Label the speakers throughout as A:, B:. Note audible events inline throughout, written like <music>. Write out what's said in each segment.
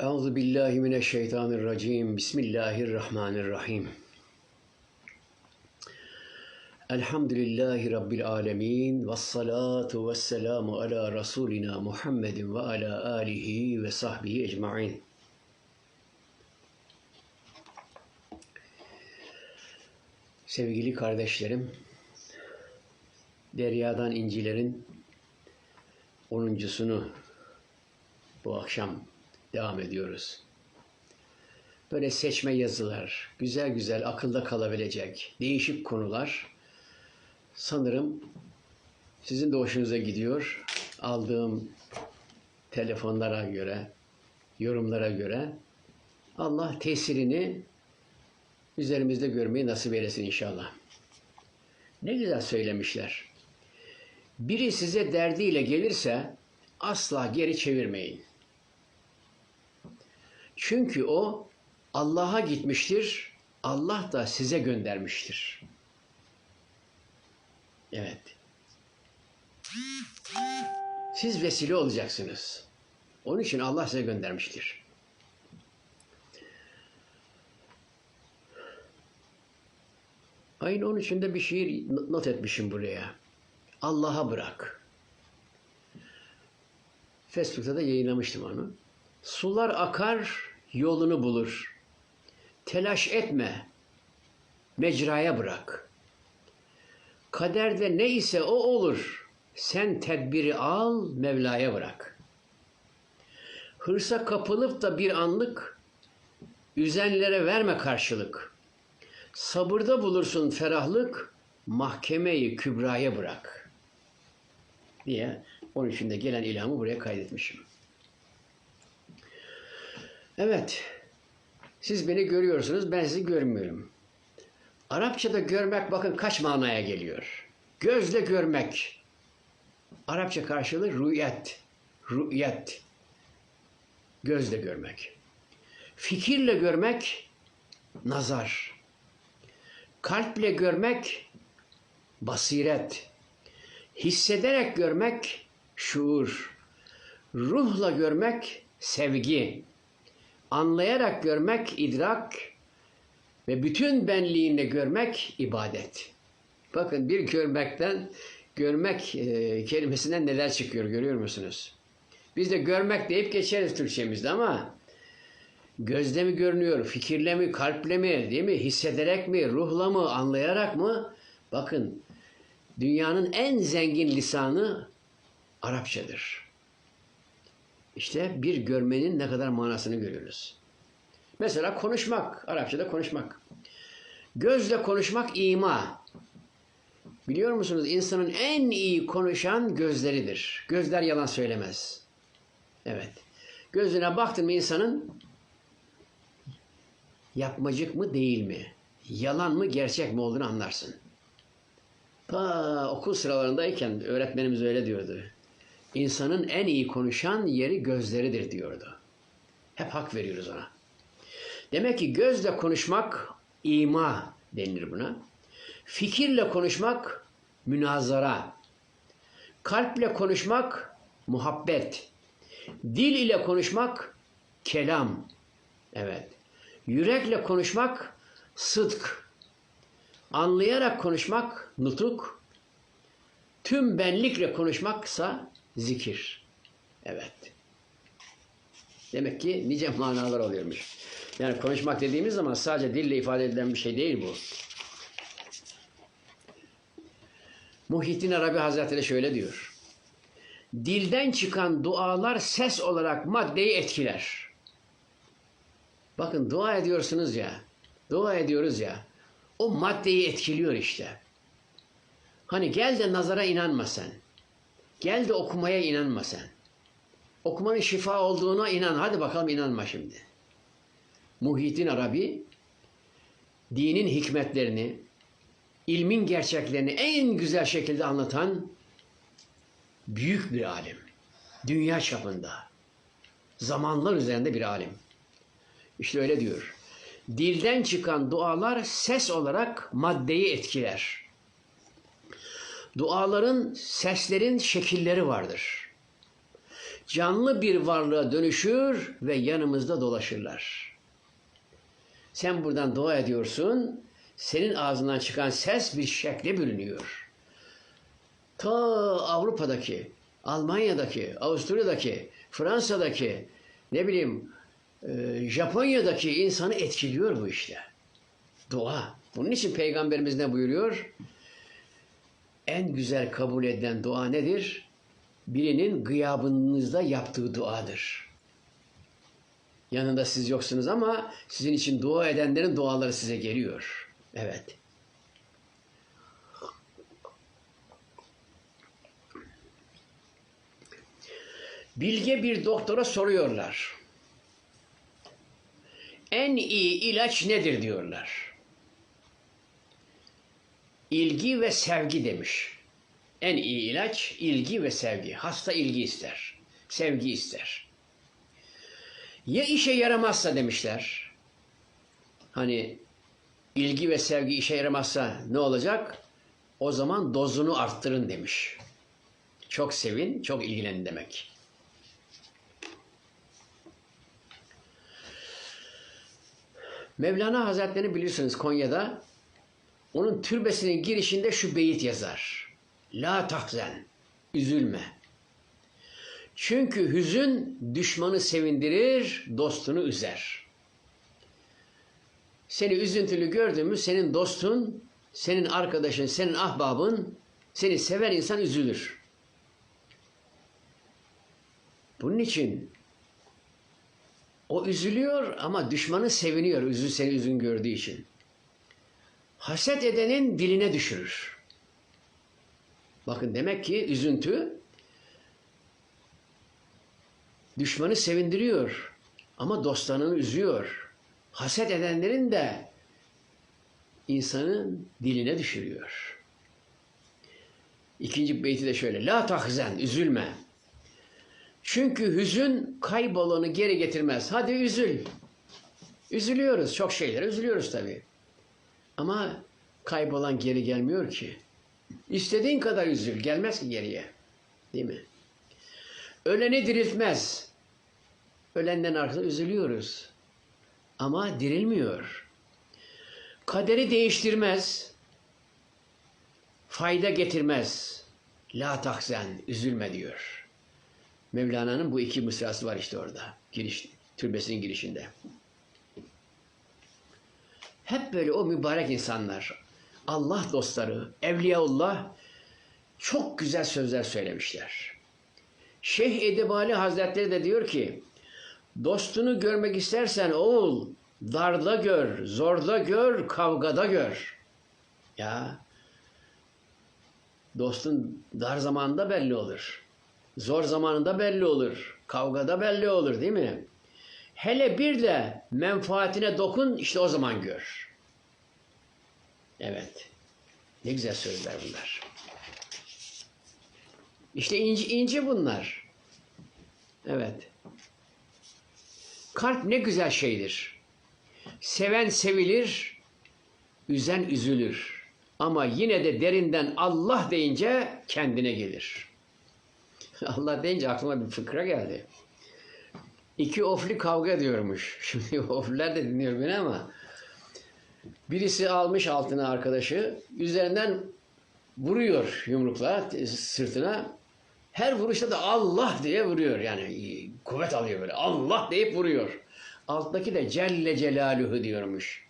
A: Euzu billahi mineşşeytanirracim. Bismillahirrahmanirrahim. Elhamdülillahi Rabbil alemin. Ve salatu ve selamu ala Resulina Muhammedin ve ala alihi ve sahbihi ecmain. Sevgili kardeşlerim, Derya'dan İncilerin 10.sunu bu akşam devam ediyoruz. Böyle seçme yazılar, güzel güzel akılda kalabilecek değişik konular sanırım sizin de hoşunuza gidiyor. Aldığım telefonlara göre, yorumlara göre Allah tesirini üzerimizde görmeyi nasip eylesin inşallah. Ne güzel söylemişler. Biri size derdiyle gelirse asla geri çevirmeyin. Çünkü o Allah'a gitmiştir, Allah da size göndermiştir. Evet. Siz vesile olacaksınız. Onun için Allah size göndermiştir. Ayın 13'ünde bir şiir not etmişim buraya. Allah'a bırak. Facebook'ta da yayınlamıştım onu. Sular akar, yolunu bulur. Telaş etme, mecraya bırak. Kaderde ne ise o olur. Sen tedbiri al, Mevla'ya bırak. Hırsa kapılıp da bir anlık, üzenlere verme karşılık. Sabırda bulursun ferahlık, mahkemeyi kübraya bırak. Diye onun içinde gelen ilhamı buraya kaydetmişim. Evet, siz beni görüyorsunuz, ben sizi görmüyorum. Arapçada görmek bakın kaç manaya geliyor. Gözle görmek. Arapça karşılığı rüyet. Rüyet. Gözle görmek. Fikirle görmek nazar. Kalple görmek basiret. Hissederek görmek şuur. Ruhla görmek sevgi. Anlayarak görmek idrak ve bütün benliğinle görmek ibadet. Bakın bir görmekten görmek e, kelimesinden neler çıkıyor görüyor musunuz? Biz de görmek deyip geçeriz Türkçemizde ama gözle mi görünüyor, fikirle mi, kalple mi, değil mi, hissederek mi, ruhla mı, anlayarak mı? Bakın dünyanın en zengin lisanı Arapçadır. İşte bir görmenin ne kadar manasını görüyoruz. Mesela konuşmak, Arapçada konuşmak. Gözle konuşmak ima. Biliyor musunuz insanın en iyi konuşan gözleridir. Gözler yalan söylemez. Evet. Gözüne baktın mı insanın yapmacık mı değil mi? Yalan mı gerçek mi olduğunu anlarsın. Ta okul sıralarındayken öğretmenimiz öyle diyordu. İnsanın en iyi konuşan yeri gözleridir diyordu. Hep hak veriyoruz ona. Demek ki gözle konuşmak ima denilir buna. Fikirle konuşmak münazara. Kalple konuşmak muhabbet. Dil ile konuşmak kelam. Evet. Yürekle konuşmak sıdk. Anlayarak konuşmak nutuk. Tüm benlikle konuşmaksa zikir. Evet. Demek ki nice manalar oluyormuş. Yani konuşmak dediğimiz zaman sadece dille ifade edilen bir şey değil bu. Muhittin Arabi Hazretleri şöyle diyor. Dilden çıkan dualar ses olarak maddeyi etkiler. Bakın dua ediyorsunuz ya, dua ediyoruz ya, o maddeyi etkiliyor işte. Hani gel de nazara inanma sen. Gel de okumaya inanma sen. Okumanın şifa olduğuna inan. Hadi bakalım inanma şimdi. Muhyiddin Arabi dinin hikmetlerini, ilmin gerçeklerini en güzel şekilde anlatan büyük bir alim. Dünya çapında. Zamanlar üzerinde bir alim. İşte öyle diyor. Dilden çıkan dualar ses olarak maddeyi etkiler. Duaların, seslerin şekilleri vardır. canlı bir varlığa dönüşür ve yanımızda dolaşırlar. Sen buradan dua ediyorsun, senin ağzından çıkan ses bir şekle bürünüyor. Ta Avrupa'daki, Almanya'daki, Avusturya'daki, Fransa'daki, ne bileyim e, Japonya'daki insanı etkiliyor bu işte. Dua. Bunun için Peygamberimiz ne buyuruyor? En güzel kabul edilen dua nedir? Birinin gıyabınızda yaptığı duadır. Yanında siz yoksunuz ama sizin için dua edenlerin duaları size geliyor. Evet. Bilge bir doktora soruyorlar. En iyi ilaç nedir diyorlar. İlgi ve sevgi demiş. En iyi ilaç ilgi ve sevgi. Hasta ilgi ister. Sevgi ister. Ya işe yaramazsa demişler. Hani ilgi ve sevgi işe yaramazsa ne olacak? O zaman dozunu arttırın demiş. Çok sevin, çok ilgilenin demek. Mevlana Hazretleri bilirsiniz Konya'da onun türbesinin girişinde şu beyit yazar. La tahzen, üzülme. Çünkü hüzün düşmanı sevindirir, dostunu üzer. Seni üzüntülü gördüğümüz senin dostun, senin arkadaşın, senin ahbabın, seni sever insan üzülür. Bunun için o üzülüyor ama düşmanı seviniyor üzü seni üzgün gördüğü için. Haset edenin diline düşürür. Bakın demek ki üzüntü düşmanı sevindiriyor ama dostlarını üzüyor. Haset edenlerin de insanın diline düşürüyor. İkinci beyti de şöyle. La tahzen, üzülme. Çünkü hüzün kaybolanı geri getirmez. Hadi üzül. Üzülüyoruz. Çok şeylere üzülüyoruz tabii. Ama kaybolan geri gelmiyor ki. İstediğin kadar üzül. Gelmez ki geriye. Değil mi? Öleni diriltmez. Ölenden arkada üzülüyoruz. Ama dirilmiyor. Kaderi değiştirmez. Fayda getirmez. La tahzen, üzülme diyor. Mevlana'nın bu iki mısrası var işte orada. Giriş, türbesinin girişinde. Hep böyle o mübarek insanlar, Allah dostları, Evliyaullah çok güzel sözler söylemişler. Şeyh Edebali Hazretleri de diyor ki, dostunu görmek istersen oğul, darda gör, zorda gör, kavgada gör. Ya, dostun dar zamanında belli olur. Zor zamanında belli olur. Kavgada belli olur değil mi? Hele bir de menfaatine dokun işte o zaman gör. Evet. Ne güzel sözler bunlar. İşte ince, ince bunlar. Evet. Kalp ne güzel şeydir. Seven sevilir, üzen üzülür. Ama yine de derinden Allah deyince kendine gelir. <laughs> Allah deyince aklıma bir fıkra geldi. İki ofli kavga ediyormuş. <laughs> Şimdi ofliler de dinliyor beni ama birisi almış altına arkadaşı üzerinden vuruyor yumrukla sırtına. Her vuruşta da Allah diye vuruyor. Yani kuvvet alıyor böyle. Allah deyip vuruyor. Alttaki de Celle Celaluhu diyormuş.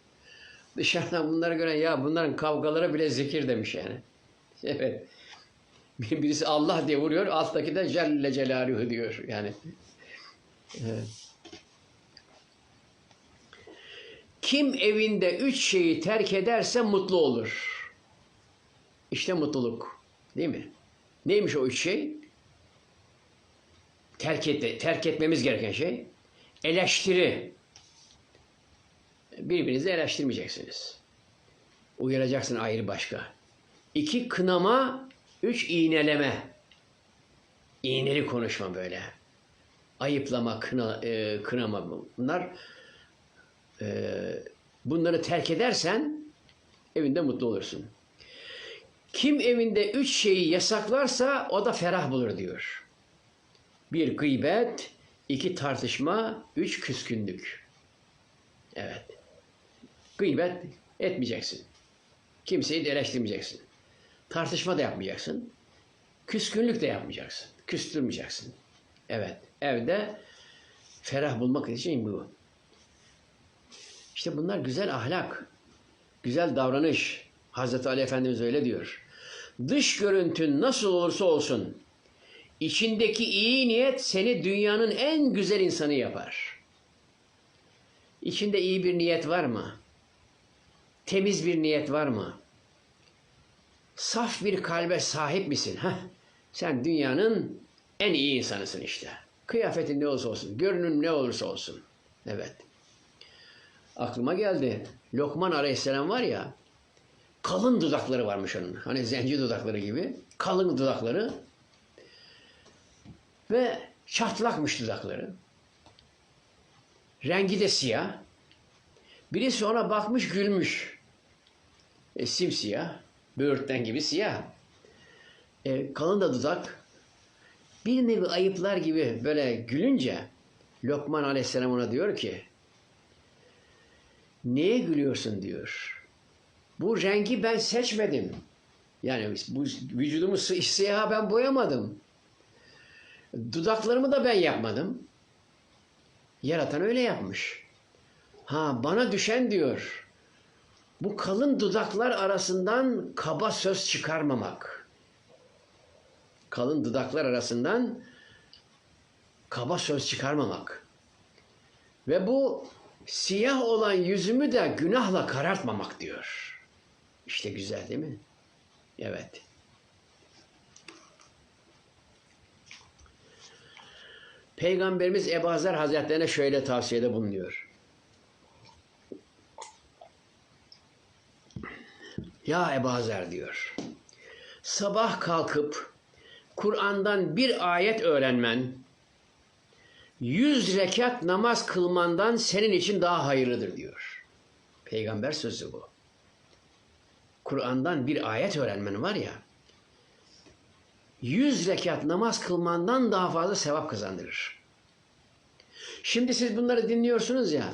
A: Dışarıdan bunları gören ya bunların kavgaları bile zikir demiş yani. <laughs> Evet. Birisi Allah diye vuruyor, alttaki de Celle Celaluhu diyor yani. Kim evinde üç şeyi terk ederse mutlu olur. İşte mutluluk. Değil mi? Neymiş o üç şey? Terk, et, terk etmemiz gereken şey. Eleştiri. Birbirinizi eleştirmeyeceksiniz. Uyaracaksın ayrı başka. İki, kınama. Üç, iğneleme. İğneli konuşma böyle. Ayıplama, kına, e, kınama bunlar. E, bunları terk edersen evinde mutlu olursun. Kim evinde üç şeyi yasaklarsa o da ferah bulur diyor. Bir gıybet, iki tartışma, üç küskünlük. Evet. Gıybet etmeyeceksin. Kimseyi de eleştirmeyeceksin. Tartışma da yapmayacaksın. Küskünlük de yapmayacaksın. Küstürmeyeceksin. Evet. Evde ferah bulmak için bu. İşte bunlar güzel ahlak, güzel davranış. Hazreti Ali Efendimiz öyle diyor. Dış görüntün nasıl olursa olsun, içindeki iyi niyet seni dünyanın en güzel insanı yapar. İçinde iyi bir niyet var mı? Temiz bir niyet var mı? Saf bir kalbe sahip misin? Heh, sen dünyanın en iyi insanısın işte. Kıyafetin ne olursa olsun, görünün ne olursa olsun. Evet. Aklıma geldi. Lokman Aleyhisselam var ya, kalın dudakları varmış onun. Hani zenci dudakları gibi. Kalın dudakları. Ve çatlakmış dudakları. Rengi de siyah. Birisi ona bakmış gülmüş. E, simsiyah. Böğürtlen gibi siyah. E, kalın da dudak. Bir nevi ayıplar gibi böyle gülünce Lokman Aleyhisselam ona diyor ki Neye gülüyorsun diyor. Bu rengi ben seçmedim. Yani bu vücudumu siyaha ben boyamadım. Dudaklarımı da ben yapmadım. Yaratan öyle yapmış. Ha bana düşen diyor. Bu kalın dudaklar arasından kaba söz çıkarmamak. Kalın dudaklar arasından kaba söz çıkarmamak. Ve bu siyah olan yüzümü de günahla karartmamak diyor. İşte güzel değil mi? Evet. Peygamberimiz Ebu Hazretlerine şöyle tavsiyede bulunuyor. Ya Ebu diyor. Sabah kalkıp Kur'an'dan bir ayet öğrenmen, yüz rekat namaz kılmandan senin için daha hayırlıdır diyor. Peygamber sözü bu. Kur'an'dan bir ayet öğrenmen var ya, yüz rekat namaz kılmandan daha fazla sevap kazandırır. Şimdi siz bunları dinliyorsunuz ya,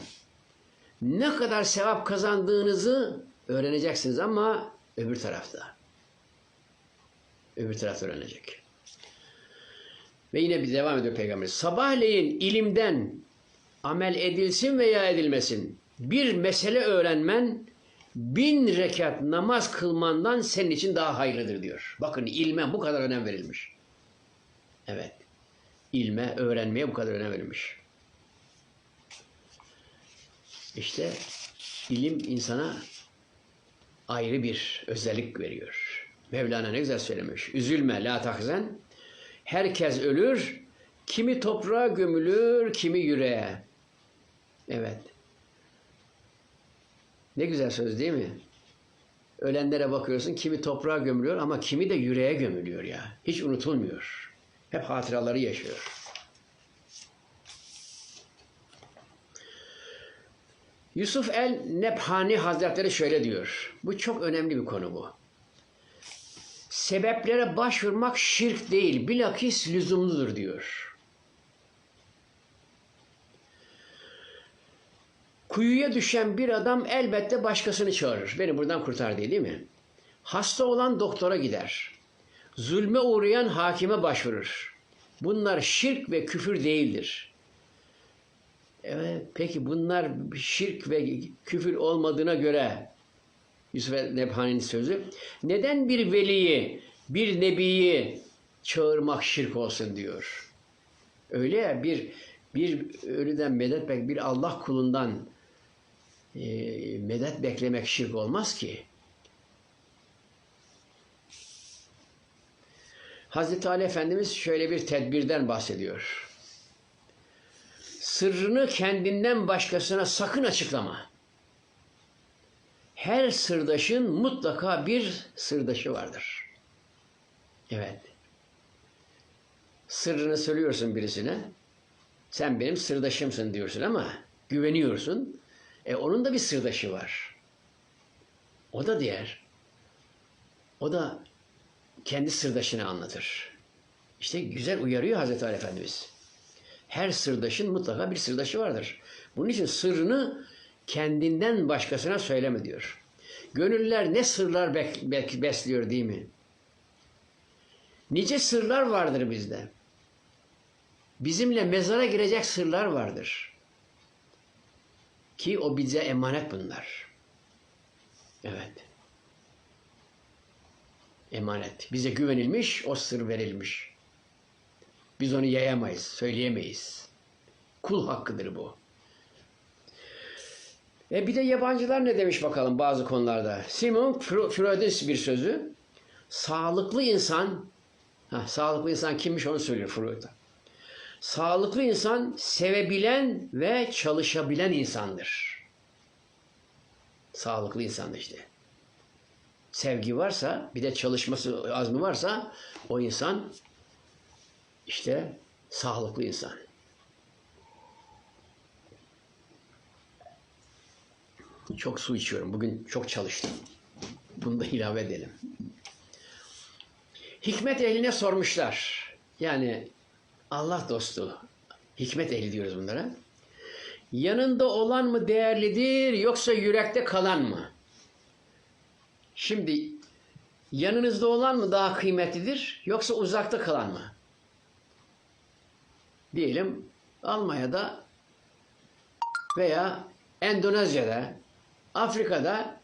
A: ne kadar sevap kazandığınızı öğreneceksiniz ama öbür tarafta. Öbür tarafta öğrenecek. Ve yine bir devam ediyor Peygamber. Sabahleyin ilimden amel edilsin veya edilmesin. Bir mesele öğrenmen bin rekat namaz kılmandan senin için daha hayırlıdır diyor. Bakın ilme bu kadar önem verilmiş. Evet. İlme, öğrenmeye bu kadar önem verilmiş. İşte ilim insana ayrı bir özellik veriyor. Mevlana ne güzel söylemiş. Üzülme la tahzen. Herkes ölür. Kimi toprağa gömülür, kimi yüreğe. Evet. Ne güzel söz değil mi? Ölenlere bakıyorsun kimi toprağa gömülüyor ama kimi de yüreğe gömülüyor ya. Hiç unutulmuyor. Hep hatıraları yaşıyor. Yusuf el Nebhani Hazretleri şöyle diyor. Bu çok önemli bir konu bu. Sebeplere başvurmak şirk değil, bilakis lüzumludur diyor. Kuyuya düşen bir adam elbette başkasını çağırır. Beni buradan kurtar diye değil mi? Hasta olan doktora gider. Zulme uğrayan hakime başvurur. Bunlar şirk ve küfür değildir. Evet, peki bunlar şirk ve küfür olmadığına göre Yusuf Nebhani'nin sözü. Neden bir veliyi, bir nebiyi çağırmak şirk olsun diyor. Öyle ya bir bir ölüden medet bek bir Allah kulundan e, medet beklemek şirk olmaz ki. Hazreti Ali Efendimiz şöyle bir tedbirden bahsediyor. Sırrını kendinden başkasına sakın açıklama. Her sırdaşın mutlaka bir sırdaşı vardır. Evet. Sırrını söylüyorsun birisine. Sen benim sırdaşımsın diyorsun ama güveniyorsun. E onun da bir sırdaşı var. O da diğer. O da kendi sırdaşını anlatır. İşte güzel uyarıyor Hazreti Ali Efendimiz. Her sırdaşın mutlaka bir sırdaşı vardır. Bunun için sırrını kendinden başkasına söyleme diyor. Gönüller ne sırlar bek- bek- besliyor değil mi? Nice sırlar vardır bizde. Bizimle mezara girecek sırlar vardır. Ki o bize emanet bunlar. Evet. Emanet. Bize güvenilmiş, o sır verilmiş. Biz onu yayamayız, söyleyemeyiz. Kul hakkıdır bu. E bir de yabancılar ne demiş bakalım bazı konularda. Simon Freud'un bir sözü. Sağlıklı insan, ha, sağlıklı insan kimmiş onu söylüyor Freud. Sağlıklı insan sevebilen ve çalışabilen insandır. Sağlıklı insan işte. Sevgi varsa, bir de çalışması azmi varsa o insan işte sağlıklı insan. Çok su içiyorum. Bugün çok çalıştım. Bunu da ilave edelim. Hikmet ehline sormuşlar. Yani Allah dostu, hikmet ehli diyoruz bunlara. Yanında olan mı değerlidir yoksa yürekte kalan mı? Şimdi yanınızda olan mı daha kıymetlidir yoksa uzakta kalan mı? Diyelim Almanya'da veya Endonezya'da, Afrika'da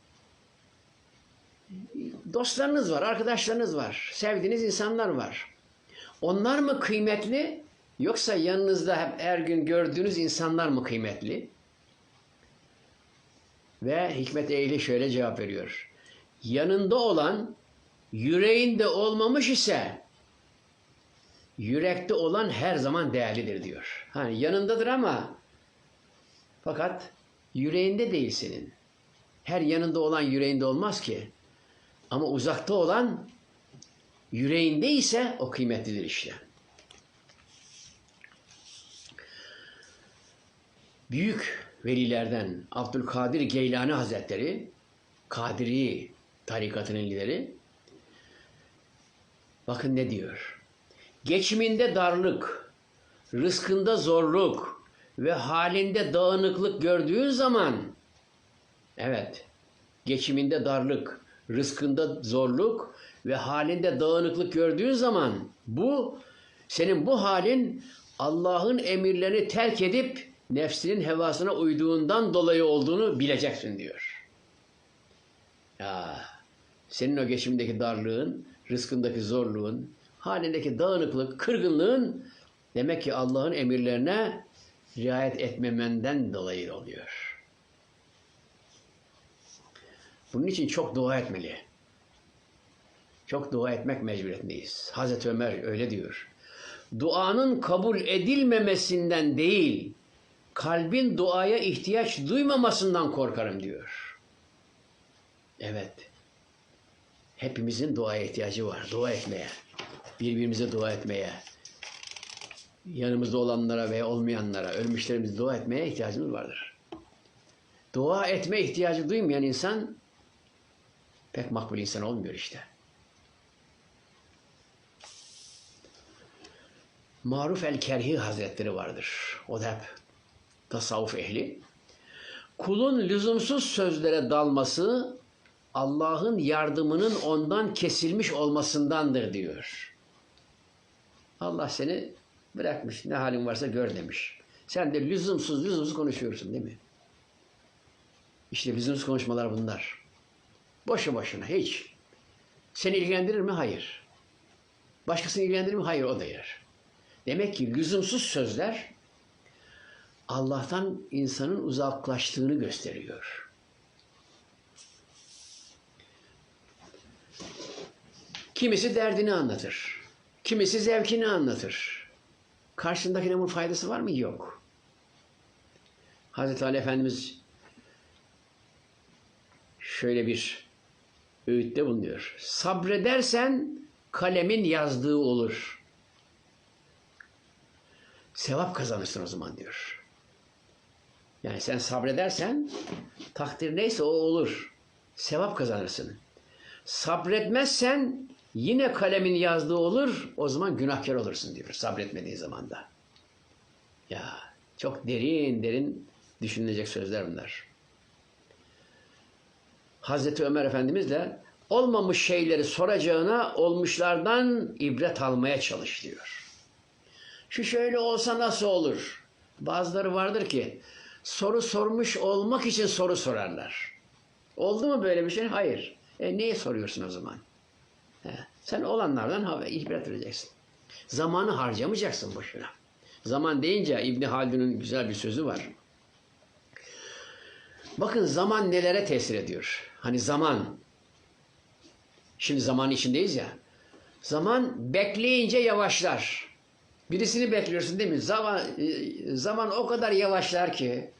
A: dostlarınız var, arkadaşlarınız var, sevdiğiniz insanlar var. Onlar mı kıymetli yoksa yanınızda hep her gün gördüğünüz insanlar mı kıymetli? Ve Hikmet Ehli şöyle cevap veriyor. Yanında olan yüreğinde olmamış ise yürekte olan her zaman değerlidir diyor. Hani yanındadır ama fakat yüreğinde değil senin. Her yanında olan yüreğinde olmaz ki. Ama uzakta olan yüreğinde ise o kıymetlidir işte. Büyük velilerden Abdülkadir Geylani Hazretleri, Kadiri tarikatının lideri, bakın ne diyor. Geçiminde darlık, rızkında zorluk ve halinde dağınıklık gördüğün zaman, evet, geçiminde darlık, rızkında zorluk ve halinde dağınıklık gördüğün zaman bu senin bu halin Allah'ın emirlerini terk edip nefsinin hevasına uyduğundan dolayı olduğunu bileceksin diyor. Ya senin o geçimdeki darlığın, rızkındaki zorluğun, halindeki dağınıklık, kırgınlığın demek ki Allah'ın emirlerine riayet etmemenden dolayı oluyor. Bunun için çok dua etmeli. Çok dua etmek mecburiyetindeyiz. Hazreti Ömer öyle diyor. Duanın kabul edilmemesinden değil, kalbin duaya ihtiyaç duymamasından korkarım diyor. Evet. Hepimizin duaya ihtiyacı var. Dua etmeye. Birbirimize dua etmeye. Yanımızda olanlara veya olmayanlara, ölmüşlerimize dua etmeye ihtiyacımız vardır. Dua etme ihtiyacı duymayan insan pek makbul insan olmuyor işte. Maruf el-Kerhi Hazretleri vardır. O da hep tasavvuf ehli. Kulun lüzumsuz sözlere dalması Allah'ın yardımının ondan kesilmiş olmasındandır diyor. Allah seni bırakmış. Ne halin varsa gör demiş. Sen de lüzumsuz lüzumsuz konuşuyorsun değil mi? İşte lüzumsuz konuşmalar bunlar. Boşu boşuna hiç. Seni ilgilendirir mi? Hayır. Başkasını ilgilendirir mi? Hayır o da yer. Demek ki lüzumsuz sözler Allah'tan insanın uzaklaştığını gösteriyor. Kimisi derdini anlatır. Kimisi zevkini anlatır. Karşındakine bunun faydası var mı? Yok. Hazreti Ali Efendimiz şöyle bir öğütte bulunuyor. Sabredersen kalemin yazdığı olur. Sevap kazanırsın o zaman diyor. Yani sen sabredersen takdir neyse o olur. Sevap kazanırsın. Sabretmezsen yine kalemin yazdığı olur. O zaman günahkar olursun diyor sabretmediğin zaman da. Ya çok derin derin düşünülecek sözler bunlar. Hazreti Ömer Efendimiz de olmamış şeyleri soracağına olmuşlardan ibret almaya çalış diyor. Şu şöyle olsa nasıl olur? Bazıları vardır ki soru sormuş olmak için soru sorarlar. Oldu mu böyle bir şey? Hayır. E niye soruyorsun o zaman? He, sen olanlardan ibret vereceksin. Zamanı harcamayacaksın boşuna. Zaman deyince İbni Haldun'un güzel bir sözü var. Bakın zaman nelere tesir ediyor. Hani zaman. Şimdi zaman içindeyiz ya. Zaman bekleyince yavaşlar. Birisini bekliyorsun değil mi? Zaman e, zaman o kadar yavaşlar ki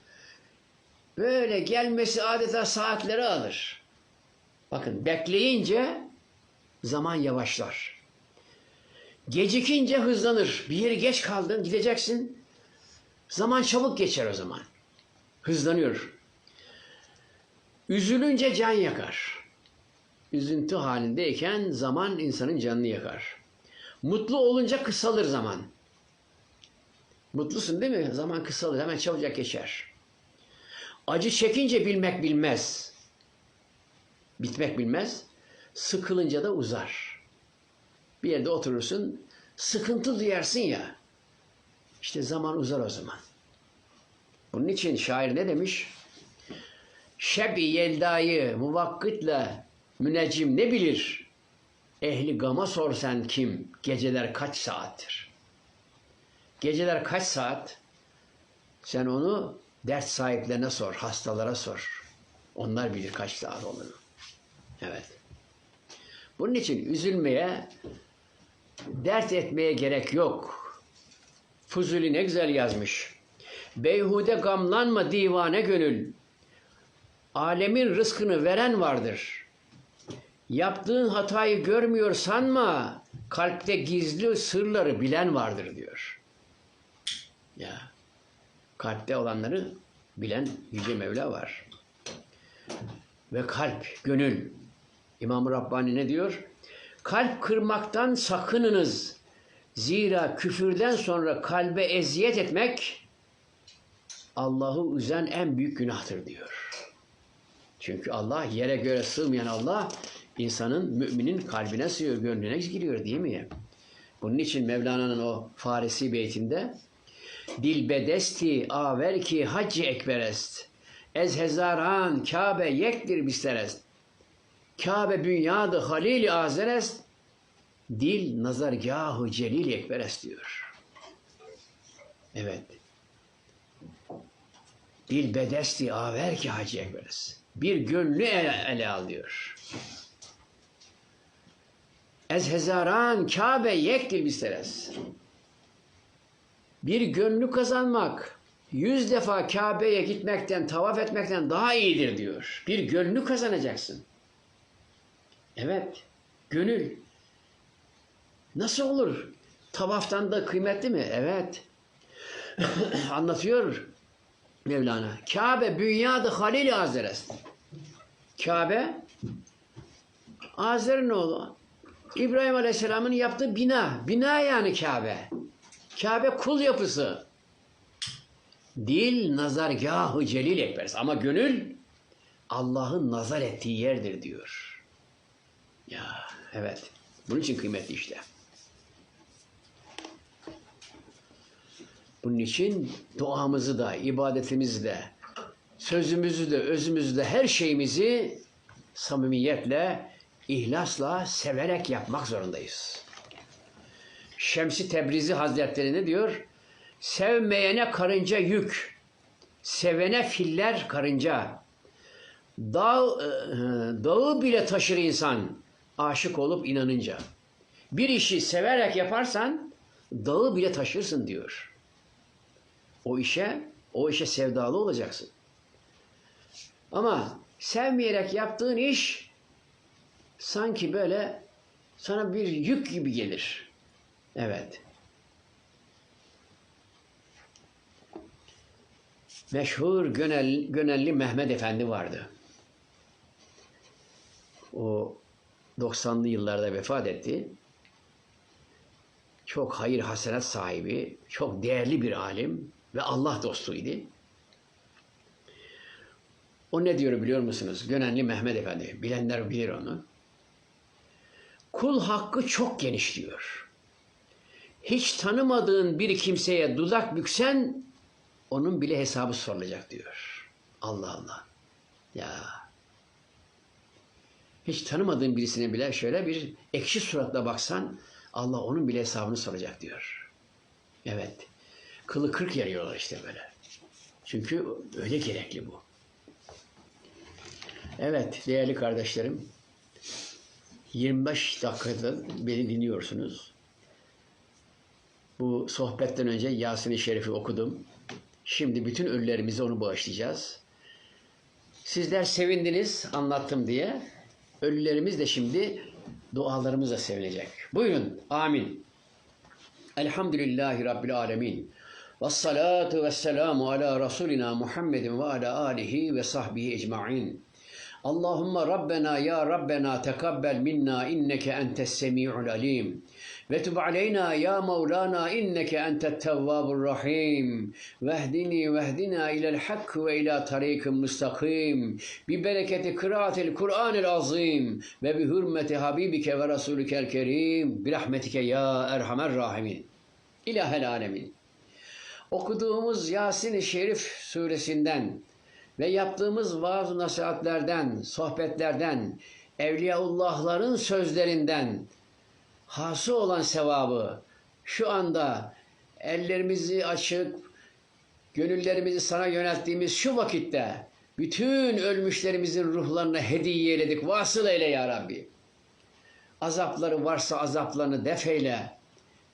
A: böyle gelmesi adeta saatleri alır. Bakın bekleyince zaman yavaşlar. Gecikince hızlanır. Bir yere geç kaldın gideceksin. Zaman çabuk geçer o zaman. Hızlanıyor. Üzülünce can yakar. Üzüntü halindeyken zaman insanın canını yakar. Mutlu olunca kısalır zaman. Mutlusun değil mi? Zaman kısalır. Hemen çabucak geçer. Acı çekince bilmek bilmez. Bitmek bilmez. Sıkılınca da uzar. Bir yerde oturursun, sıkıntı duyarsın ya. İşte zaman uzar o zaman. Bunun için şair ne demiş? Şebi yeldayı muvakkitle müneccim ne bilir? Ehli gama sor sen kim? Geceler kaç saattir? Geceler kaç saat? Sen onu dert sahiplerine sor, hastalara sor. Onlar bilir kaç saat olduğunu. Evet. Bunun için üzülmeye, dert etmeye gerek yok. Fuzuli ne güzel yazmış. Beyhude gamlanma divane gönül. Alemin rızkını veren vardır. Yaptığın hatayı görmüyor sanma. Kalpte gizli sırları bilen vardır diyor. Ya kalpte olanları bilen Yüce Mevla var. Ve kalp, gönül. İmam Rabbani ne diyor? Kalp kırmaktan sakınınız. Zira küfürden sonra kalbe eziyet etmek Allah'ı üzen en büyük günahtır diyor. Çünkü Allah yere göre sığmayan Allah insanın, müminin kalbine sığıyor, gönlüne giriyor değil mi? Bunun için Mevlana'nın o Farisi beytinde Dil bedesti aver ki haccı ekberest. Ez hezaran Kabe yektir bisterest. Kabe bünyadı halil azerest. Dil nazargahı celil ekberest diyor. Evet. Dil bedesti aver ki hacı ekberest. Bir gönlü ele, ele al diyor. Ez hezaran Kabe yektir bisterest. Bir gönlü kazanmak yüz defa Kabe'ye gitmekten, tavaf etmekten daha iyidir diyor. Bir gönlü kazanacaksın. Evet, gönül. Nasıl olur? Tavaftan da kıymetli mi? Evet. <coughs> Anlatıyor Mevlana. Kabe bünyadı halil azerest. Kabe Azer'in oğlu. İbrahim Aleyhisselam'ın yaptığı bina. Bina yani Kabe. Kabe kul yapısı. Dil nazargahı celil ekberiz. Ama gönül Allah'ın nazar ettiği yerdir diyor. Ya evet. Bunun için kıymetli işte. Bunun için duamızı da, ibadetimizi de, sözümüzü de, özümüzü de, her şeyimizi samimiyetle, ihlasla, severek yapmak zorundayız. Şemsi Tebrizi Hazretleri ne diyor? Sevmeyene karınca yük, sevene filler karınca. Dağ, e, dağı bile taşır insan aşık olup inanınca. Bir işi severek yaparsan dağı bile taşırsın diyor. O işe, o işe sevdalı olacaksın. Ama sevmeyerek yaptığın iş sanki böyle sana bir yük gibi gelir. Evet. Meşhur Gönel, Gönelli Mehmet Efendi vardı. O 90'lı yıllarda vefat etti. Çok hayır hasenat sahibi, çok değerli bir alim. Ve Allah dostuydu. O ne diyor biliyor musunuz? Gönenli Mehmet Efendi. Bilenler bilir onu. Kul hakkı çok geniş diyor. Hiç tanımadığın bir kimseye dudak büksen onun bile hesabı sorulacak diyor. Allah Allah. Ya. Hiç tanımadığın birisine bile şöyle bir ekşi suratla baksan Allah onun bile hesabını soracak diyor. Evet. Kılı kırk yarıyorlar işte böyle. Çünkü öyle gerekli bu. Evet değerli kardeşlerim. 25 dakikada beni dinliyorsunuz. Bu sohbetten önce Yasin-i Şerif'i okudum. Şimdi bütün ölülerimize onu bağışlayacağız. Sizler sevindiniz anlattım diye. Ölülerimiz de şimdi dualarımızla sevinecek. Buyurun. Amin. Elhamdülillahi Rabbil Alemin. Ve salatu ve selamu ala Resulina Muhammedin ve ala alihi ve sahbihi ecma'in. Allahümme Rabbena ya Rabbena tekabbel minna inneke entes semi'ul alim. Ve tub aleyna ya Mevlana inneke entet tevvabur rahim. Vehdini vehdina ilel hak ve ila tarikin müstakim. Bi bereketi kıraatil Kur'anil azim. Ve bi hürmeti Habibike ve Resulükel kerim. Bi rahmetike ya erhamer rahimin. İlahel alemin. Okuduğumuz Yasin-i Şerif suresinden ve yaptığımız vaaz nasihatlerden, sohbetlerden, Evliyaullahların sözlerinden hası olan sevabı şu anda ellerimizi açıp gönüllerimizi sana yönelttiğimiz şu vakitte bütün ölmüşlerimizin ruhlarına hediye eyledik. Vasıl eyle ya Rabbi. Azapları varsa azaplarını def eyle.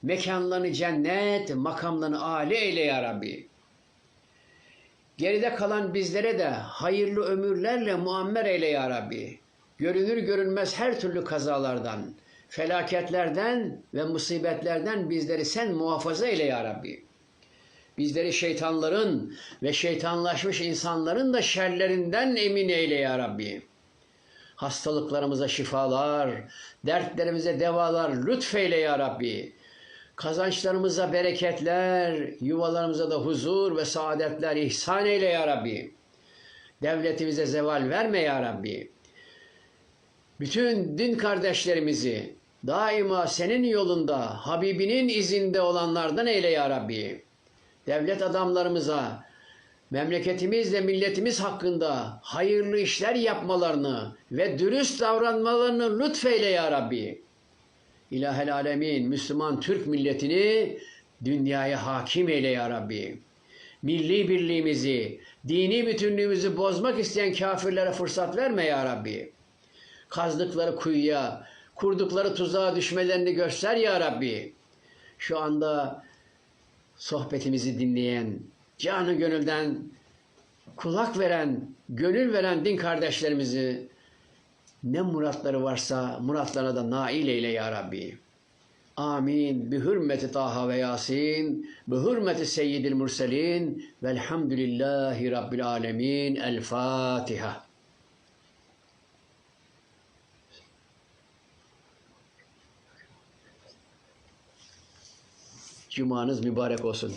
A: Mekanlarını cennet, makamlarını âli eyle ya Rabbi. Geride kalan bizlere de hayırlı ömürlerle muammer eyle ya Rabbi. Görünür görünmez her türlü kazalardan, felaketlerden ve musibetlerden bizleri sen muhafaza eyle ya Rabbi. Bizleri şeytanların ve şeytanlaşmış insanların da şerlerinden emin eyle ya Rabbi. Hastalıklarımıza şifalar, dertlerimize devalar lütfeyle ya Rabbi. Kazançlarımıza bereketler, yuvalarımıza da huzur ve saadetler ihsan eyle ya Rabbi. Devletimize zeval verme ya Rabbi. Bütün din kardeşlerimizi daima senin yolunda, Habibinin izinde olanlardan eyle ya Rabbi. Devlet adamlarımıza, memleketimizle milletimiz hakkında hayırlı işler yapmalarını ve dürüst davranmalarını lütfeyle ya Rabbi. İlahel alemin Müslüman Türk milletini dünyaya hakim eyle ya Rabbi. Milli birliğimizi, dini bütünlüğümüzü bozmak isteyen kafirlere fırsat verme ya Rabbi. Kazdıkları kuyuya, kurdukları tuzağa düşmelerini göster ya Rabbi. Şu anda sohbetimizi dinleyen, canı gönülden kulak veren, gönül veren din kardeşlerimizi ne muratları varsa muratlarına da nail eyle ya Rabbi. Amin. Bi hürmeti Taha ve Yasin, bi hürmeti Seyyidil Murselin, velhamdülillahi Rabbil Alemin. El Fatiha. Cumanız mübarek olsun.